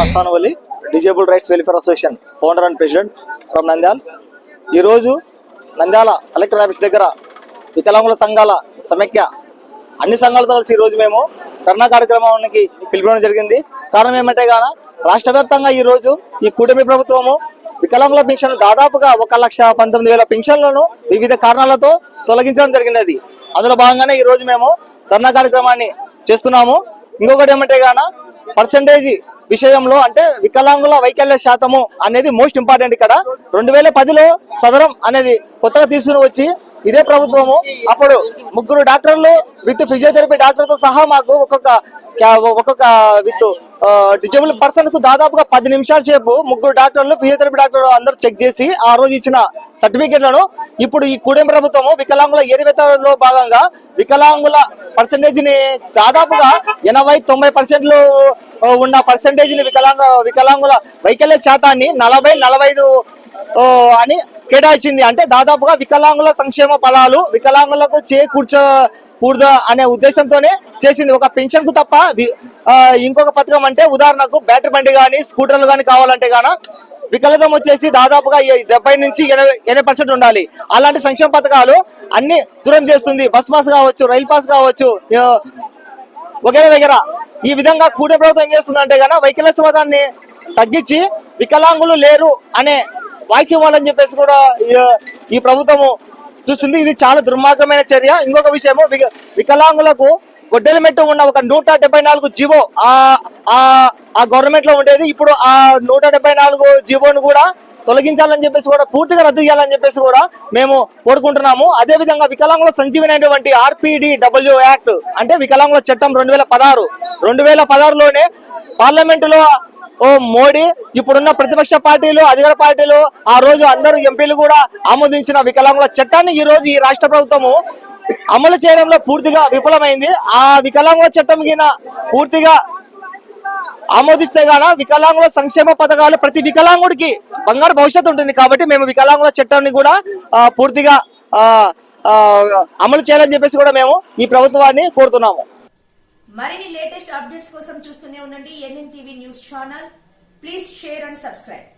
Mastanavalli disable rights welfare association founder and president from Nandyal. ఈరోజు Nandyala collector office దగ్గర వికలాంగుల సంఘాల సమైక్య అన్ని సంఘాలతో కలిసి ఈరోజు మేము ధర్నా కార్యక్రమానికి పిలిపడం జరిగింది. కారణం ఏమంటే గాన రాష్ట్ర వ్యాప్తంగా ఈరోజు ఈ కూటమి ప్రభుత్వము వికలాంగుల పింఛన్ దాదాపుగా ఒక లక్ష పంతొమ్మిది వేల పెన్షన్లను వివిధ కారణాలతో తొలగించడం జరిగినది. అందులో భాగంగానే ఈ రోజు మేము ధర్నా కార్యక్రమాన్ని చేస్తున్నాము. ఇంకొకటి ఏమంటే గాన పర్సంటేజ్ విషయంలో అంటే వికలాంగుల వైకల్య శాతము అనేది మోస్ట్ ఇంపార్టెంట్ ఇక్కడ. రెండు వేల పదిలో సదరం అనేది కొత్తగా తీసుకుని వచ్చి ఇదే ప్రభుత్వము. అప్పుడు ముగ్గురు డాక్టర్లు విత్ ఫిజియోథెరపీ డాక్టర్తో సహా మాకు ఒక్కొక్క ఒక్కొక్క విత్ డిజబుల్ పర్సన్కు దాదాపుగా పది నిమిషాల సేపు ముగ్గురు డాక్టర్లు ఫిజియోథెరపీ డాక్టర్లు అందరూ చెక్ చేసి ఆ రోజు ఇచ్చిన సర్టిఫికేట్లను ఇప్పుడు ఈ కూడెం ప్రభుత్వము వికలాంగుల ఏరివేతలో భాగంగా వికలాంగుల పర్సంటేజ్ని దాదాపుగా ఎనభై తొంభై పర్సెంట్లు ఉన్న పర్సంటేజ్ని వికలాంగ వికలాంగుల వైకల్య శాతాన్ని నలభై నలభై ఐదు అని కేటాయించింది. అంటే దాదాపుగా వికలాంగుల సంక్షేమ ఫలాలు వికలాంగులకు చేకూర్చ కూడదు అనే ఉద్దేశంతోనే చేసింది. ఒక పెన్షన్కు తప్ప ఆ, ఇంకొక పథకం అంటే ఉదాహరణకు బ్యాటరీ బండి కానీ స్కూటర్లు కానీ కావాలంటే గాన వికలితం వచ్చేసి దాదాపుగా డెబ్బై నుంచి ఎనభై ఎనభై పర్సెంట్ ఉండాలి. అలాంటి సంక్షేమ పథకాలు అన్ని దూరం చేస్తుంది. బస్ పాస్ కావచ్చు రైల్ పాస్ కావచ్చు ఆ, వగేరా వగేరా. ఈ విధంగా కూడ ప్రభుత్వం ఏం చేస్తుందంటే గాన వైకల్య సమాధాన్ని తగ్గించి వికలాంగులు లేరు అనే వాయిస్ ఇవ్వాలని చెప్పేసి కూడా ఈ- ప్రభుత్వము చూస్తుంది. ఇది చాలా దుర్మార్గమైన చర్య. ఇంకొక విషయము విక- వికలాంగులకు గొడ్డల మెట్టు ఉన్న ఒక నూట డెబ్బై నాలుగు జీవో ఆ ఆ గవర్నమెంట్లో ఉండేది. ఇప్పుడు ఆ నూట డెబ్బై నాలుగు జీవోను కూడా తొలగించాలని చెప్పేసి కూడా పూర్తిగా రద్దు చేయాలని చెప్పేసి కూడా మేము కోరుకుంటున్నాము. అదే విధంగా వికలాంగుల సంజీవనైనటువంటి ఆర్పిడి డబ్ల్యూ యాక్ట్ అంటే వికలాంగుల చట్టం రెండు వేల పదహారు రెండు వేల పదహారులోనే పార్లమెంటులో ఓ మోడీ ఇప్పుడున్న ప్రతిపక్ష పార్టీలు అధికార పార్టీలు ఆ రోజు అందరూ ఎంపీలు కూడా ఆమోదించిన వికలాంగుల చట్టాన్ని ఈ రోజు ఈ రాష్ట్ర ప్రభుత్వము అమలు చేయడంలో పూర్తిగా విఫలమైంది. ఆ వికలాంగుల చట్టం కింద పూర్తిగా ఆమోదిస్తే గాన వికలాంగుల సంక్షేమ పథకాలు ప్రతి వికలాంగుడికి బంగారు భవిష్యత్తు ఉంటుంది కాబట్టి మేము వికలాంగుల చట్టాన్ని కూడా పూర్తిగా ఆ, అమలు చేయాలని చెప్పేసి కూడా మేము ఈ ప్రభుత్వాన్ని కోరుతున్నాము. మరిన్ని లేటెస్ట్ అప్డేట్స్ కోసం చూస్తూనే ఉండండి. NN TV news channel. Please share and subscribe.